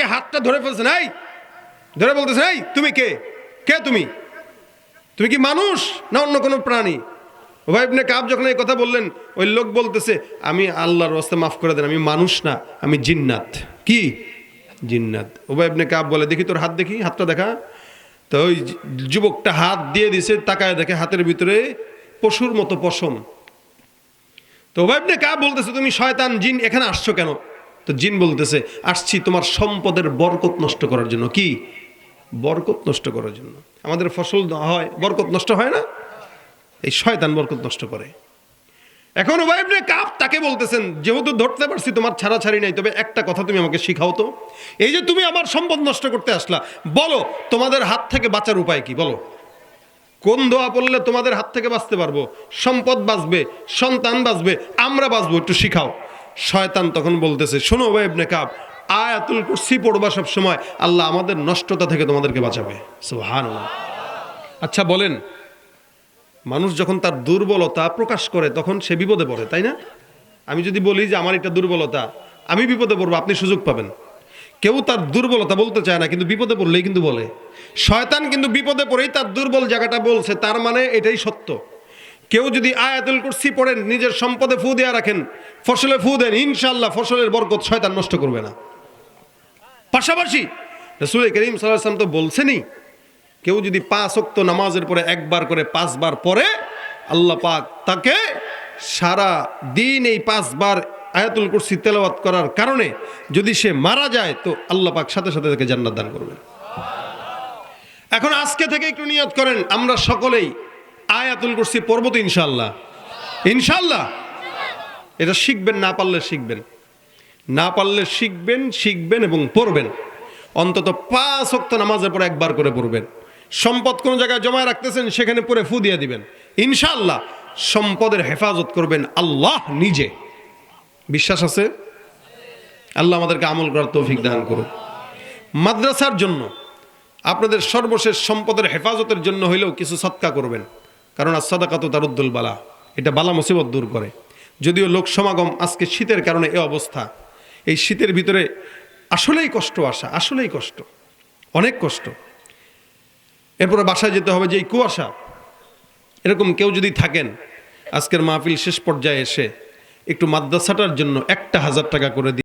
তাকে হাতটা ধরে ফেলছেন এই ধরে বলতেছেন এই, তুমি কে? কে তুমি? তুমি কি মানুষ না অন্য কোনো প্রাণী? ওভাই ইবনে কাব যখন এই কথা বললেন, ওই লোক বলতেছে, আমি আল্লাহর রাস্তে মাফ করে দেন, আমি মানুষ না, আমি জিন্নাত। কি? জিন্নাত। ওভাই ইবনে কাব বলে, দেখি তোর হাত দেখি, হাতটা দেখা। তো ওই যুবকটা হাত দিয়ে দিছে, তাকায় দেখে হাতের ভিতরে পশুর মতো পশম। তো ওভাই ইবনে কাব বলতেছে, তুমি শয়তান, জিন, এখানে আসছো কেন? তো জিন বলতেছে, আসছি তোমার সম্পদের বরকত নষ্ট করার জন্য। কি? বরকত নষ্ট করার জন্য। আমাদের ফসল হয়, বরকত নষ্ট হয় না? এই শয়তান বরকত নষ্ট করে। এখন ওবাইবনে কাপ তাকে বলতেছেন, যেহেতু ধরতে পারছি তোমার ছাড়া ছাড়ি নাই, তবে একটা কথা তুমি আমাকে শিখাও তো। এই যে তুমি আমার সম্পদ নষ্ট করতে আসলা, বলো, তোমাদের হাত থেকে বাঁচার উপায় কি? বলো। কোন দোয়া পড়লে তোমাদের হাত থেকে বাঁচতে পারব? সম্পদ বাঁচবে, সন্তান বাঁচবে, আমরা বাঁচবো, একটু শিখাও। শয়তান তখন বলতেছে, শোনো ওবাইবনে কাপ আয়াতুল কুরসি পড়বা সব সময় আল্লাহ আমাদের নষ্টতা থেকে তোমাদেরকে বাঁচাবে। সুবহানাল্লাহ। আচ্ছা বলেন, মানুষ যখন তার দুর্বলতা প্রকাশ করে, তখন সে বিপদে পড়ে, তাই না? আমি যদি বলি যে আমার এটা দুর্বলতা, আমি বিপদে পড়ব, আপনি সুযোগ পাবেন। কেউ তার দুর্বলতা বলতে চায় না, কিন্তু বিপদে পড়লেই কিন্তু বলে। শয়তান কিন্তু বিপদে পড়েই তার দুর্বল জায়গাটা বলছে, তার মানে এটাই সত্য। কেউ যদি আয়াতুল কুরসি পড়েন, নিজের সম্পদে ফু দেয়া রাখেন, ফসলে ফু দেন ইনশাল্লাহ ফসলের বরকত শয়তান নষ্ট করবে না। পাশাপাশি রসুল করিম সাল্লাম তো বলছেনই, কেউ যদি পাঁচ অক্ত নামাজের পরে একবার করে পাঁচবার পরে আল্লাহ পাক তাকে সারা দিন এই পাঁচবার আয়াতুল কুরসি তেলাওয়াত করার কারণে যদি সে মারা যায়, তো আল্লাহ পাক সাথে সাথে তাকে জান্নাত দান করবেন। এখন আজকে থেকে একটু নিয়ত করেন, আমরা সকলেই আয়াতুল কুরসি পড়ব তো ইনশাল্লাহ ইনশাল্লাহ এটা শিখবেন, না পারলে শিখবেন। না পারলে শিখবেন শিখবেন এবং পড়বেন। অন্তত পাঁচ অক্ত নামাজের পর একবার করে পড়বেন। সম্পদ কোন জায়গায় জমায় রাখতেছেন, সেখানে পরে ফু দিয়ে দিবেন। ইনশাল্লাহ সম্পদের হেফাজত করবেন আল্লাহ নিজে। বিশ্বাস আছে? আল্লাহ আমাদেরকে আমল করার তৌফিক দান করুন। মাদ্রাসার জন্য আপনাদের সর্বশেষ সম্পদের হেফাজতের জন্য হইলেও কিছু সৎকা করবেন। কারণ আর সদাকাত তারুদ্দুল বালা, এটা বালা মুসিবত দূর করে। যদিও লোক সমাগম আজকে শীতের কারণে এ অবস্থা, এই শীতের ভিতরে আসলেই কষ্ট আসা, আসলেই কষ্ট, অনেক কষ্ট। এরপরে বাসায় যেতে হবে যে এই কুয়াশা, এরকম কেউ যদি থাকেন, আজকের মাহফিল শেষ পর্যায়ে এসে একটু মাদ্রাসাটার জন্য একটা হাজার টাকা করে দিয়ে